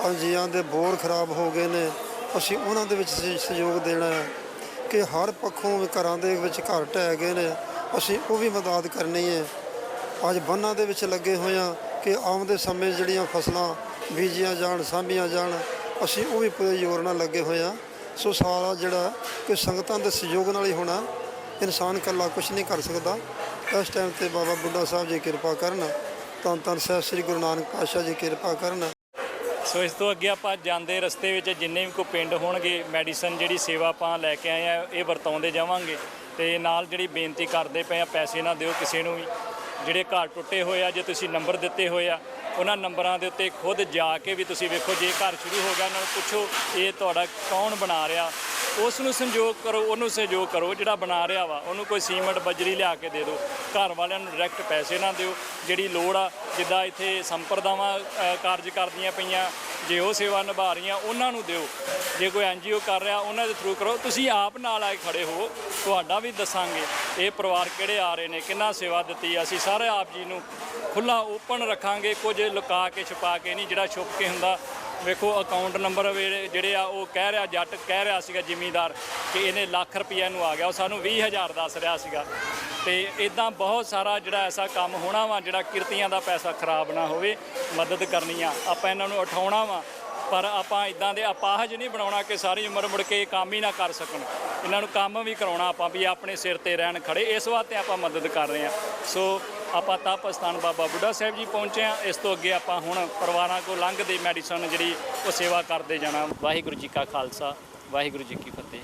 ਅੰਜੀਆਂ ਦੇ ਬੋਰ ਖਰਾਬ ਹੋ ਗਏ ਨੇ। ਅਸੀਂ ਉਹਨਾਂ ਦੇ ਵਿੱਚ ਸਹਿਯੋਗ ਦੇਣਾ ਹੈ ਕਿ ਹਰ ਪੱਖੋਂ ਘਰਾਂ ਦੇ ਵਿੱਚ ਘਰ ਢਹਿ ਗਏ ਨੇ, ਅਸੀਂ ਉਹ ਵੀ ਮਦਦ ਕਰਨੀ ਹੈ। ਅੱਜ ਬੰਨਾਂ ਦੇ ਵਿੱਚ ਲੱਗੇ ਹੋਏ ਹਾਂ ਕਿ ਆਉਂਦੇ ਸਮੇਂ ਜਿਹੜੀਆਂ ਫਸਲਾਂ ਬੀਜੀਆਂ ਜਾਣ, ਸਾਂਭੀਆਂ ਜਾਣ, ਅਸੀਂ ਉਹ ਵੀ ਪੂਰੇ ਜ਼ੋਰ ਨਾਲ ਲੱਗੇ ਹੋਏ ਹਾਂ। ਸੋ ਸਾਰਾ ਜਿਹੜਾ ਕਿ ਸੰਗਤਾਂ ਦੇ ਸਹਿਯੋਗ ਨਾਲ ਹੀ ਹੋਣਾ, ਇਨਸਾਨ ਇਕੱਲਾ ਕੁਝ ਨਹੀਂ ਕਰ ਸਕਦਾ। ਇਸ ਟਾਈਮ ਤੇ ਬਾਬਾ ਬੁੱਢਾ ਸਾਹਿਬ ਜੀ ਕਿਰਪਾ ਕਰਨ। ਧੰਨ ਧੰਨ ਸਾਹਿਬ ਸ੍ਰੀ ਗੁਰੂ ਨਾਨਕ ਪਾਤਸ਼ਾਹ ਜੀ ਕਿਰਪਾ ਕਰਨ। ਸੋ ਇਸ ਤੋਂ ਅੱਗੇ ਆਪਾਂ ਜਾਂਦੇ ਰਸਤੇ ਵਿੱਚ ਜਿੰਨੇ ਵੀ ਕੋਈ ਪਿੰਡ ਹੋਣਗੇ, ਮੈਡੀਸਨ ਜਿਹੜੀ ਸੇਵਾ ਆਪਾਂ ਲੈ ਕੇ ਆਏ ਆ, ਇਹ ਵਰਤਾਉਂਦੇ ਜਾਵਾਂਗੇ। ਤੇ ਨਾਲ ਜਿਹੜੀ ਬੇਨਤੀ ਕਰਦੇ ਪਏ ਆ, ਪੈਸੇ ਨਾ ਦਿਓ ਕਿਸੇ ਨੂੰ ਵੀ। ਜਿਹੜੇ ਘਰ ਟੁੱਟੇ ਹੋਏ ਆ, ਜੇ ਤੁਸੀਂ ਨੰਬਰ ਦਿੱਤੇ ਹੋਏ ਆ, ਉਹਨਾਂ ਨੰਬਰਾਂ ਦੇ ਉੱਤੇ ਖੁਦ ਜਾ ਕੇ ਵੀ ਤੁਸੀਂ ਵੇਖੋ, ਜੇ ਘਰ ਸ਼ੁਰੂ ਹੋ ਗਿਆ, ਉਹਨਾਂ ਨੂੰ ਪੁੱਛੋ, ਇਹ ਤੁਹਾਡਾ ਕੌਣ ਬਣਾ ਰਿਹਾ? ਉਸ ਨੂੰ ਸੰਯੋਗ ਕਰੋ, ਉਹਨੂੰ ਸਹਿਯੋਗ ਕਰੋ, ਜਿਹੜਾ ਬਣਾ ਰਿਹਾ ਵਾ, ਉਹਨੂੰ ਕੋਈ ਸੀਮੈਂਟ, ਬਜਰੀ ਲਿਆ ਕੇ ਦੇ ਦਿਓ। ਘਰ ਵਾਲਿਆਂ ਨੂੰ ਡਾਇਰੈਕਟ ਪੈਸੇ ਨਾ ਦਿਓ। ਜਿਹੜੀ ਲੋੜ ਆ, ਜਿੱਦਾਂ ਇੱਥੇ ਸੰਪਰਦਾਵਾਂ ਕਾਰਜ ਕਰਦੀਆਂ ਪਈਆਂ, ਜੇ ਉਹ ਸੇਵਾ ਨਿਭਾ ਰਹੀਆਂ, ਉਹਨਾਂ ਨੂੰ ਦਿਓ। ਜੇ ਕੋਈ ਐਨਜੀਓ ਕਰ ਰਿਹਾ, ਉਹਨਾਂ ਦੇ ਥਰੂ ਕਰੋ। ਤੁਸੀਂ ਆਪ ਨਾਲ ਆਏ ਖੜੇ ਹੋ, ਤੁਹਾਡਾ ਵੀ ਦੱਸਾਂਗੇ, ਇਹ ਪਰਿਵਾਰ ਕਿਹੜੇ ਆ ਰਹੇ ਨੇ, ਕਿੰਨਾ ਸੇਵਾ ਦਿੱਤੀ ਅਸੀਂ ਸਾਰੇ ਆਪ ਜੀ ਨੂੰ ਖੁੱਲਾ ਓਪਨ ਰੱਖਾਂਗੇ, ਕੁਝ ਲੁਕਾ ਕੇ, ਛੁਪਾ ਕੇ ਨਹੀਂ, ਜਿਹੜਾ ਛੁਪ ਕੇ ਹੁੰਦਾ ਵੇਖੋ ਅਕਾਊਂਟ ਨੰਬਰ ਜਿਹੜੇ ਆ, ਉਹ ਕਹਿ ਰਿਹਾ, ਜੱਟ ਕਹਿ ਰਿਹਾ ਸੀਗਾ ਜ਼ਿਮੀਂਦਾਰ ਕਿ ਇਹਨੇ ਲੱਖ ਰੁਪਈਆ ਨੂੰ ਆ ਗਿਆ। ਉਹ ਸਾਨੂੰ 20000 ਦੱਸ ਰਿਹਾ ਸੀਗਾ। ਤੇ ਇਦਾਂ ਬਹੁਤ ਸਾਰਾ ਜਿਹੜਾ ਐਸਾ ਕੰਮ ਹੋਣਾ ਵਾ, ਜਿਹੜਾ ਕਿਰਤੀਆਂ ਦਾ ਪੈਸਾ ਖਰਾਬ ਨਾ ਹੋਵੇ, ਮਦਦ ਕਰਨੀ ਆ। ਆਪਾਂ ਇਹਨਾਂ ਨੂੰ ਉਠਾਉਣਾ ਵਾ, ਪਰ ਆਪਾਂ ਇਦਾਂ ਦੇ ਅਪਾਹਜ ਨਹੀਂ ਬਣਾਉਣਾ ਕਿ ਸਾਰੀ ਉਮਰ ਮੁੜ ਕੇ ਇਹ ਕੰਮ ਹੀ ਨਾ ਕਰ ਸਕਣ। ਇਹਨਾਂ ਨੂੰ ਕੰਮ ਵੀ ਕਰਾਉਣਾ ਆਪਾਂ ਵੀ ਆਪਣੇ ਸਿਰ ਤੇ ਰਹਿਣ ਖੜੇ। ਇਸ ਵਾਸਤੇ ਆਪਾਂ ਮਦਦ ਕਰ ਰਹੇ ਹਾਂ ਸੋ ਆਪਾਂ ਤਪ ਸਥਾਨ ਬਾਬਾ ਬੁੱਢਾ ਸਾਹਿਬ ਜੀ ਪਹੁੰਚੇ ਹਾਂ। ਇਸ ਤੋਂ ਅੱਗੇ ਆਪਾਂ ਹੁਣ ਪਰਿਵਾਰਾਂ ਕੋਲ ਲੰਘਦੇ ਮੈਡੀਸਨ ਜਿਹੜੀ ਉਹ ਸੇਵਾ ਕਰਦੇ ਜਾਣਾ। ਵਾਹਿਗੁਰੂ ਜੀ ਕਾ ਖਾਲਸਾ, ਵਾਹਿਗੁਰੂ ਜੀ ਕੀ ਫਤਿਹ।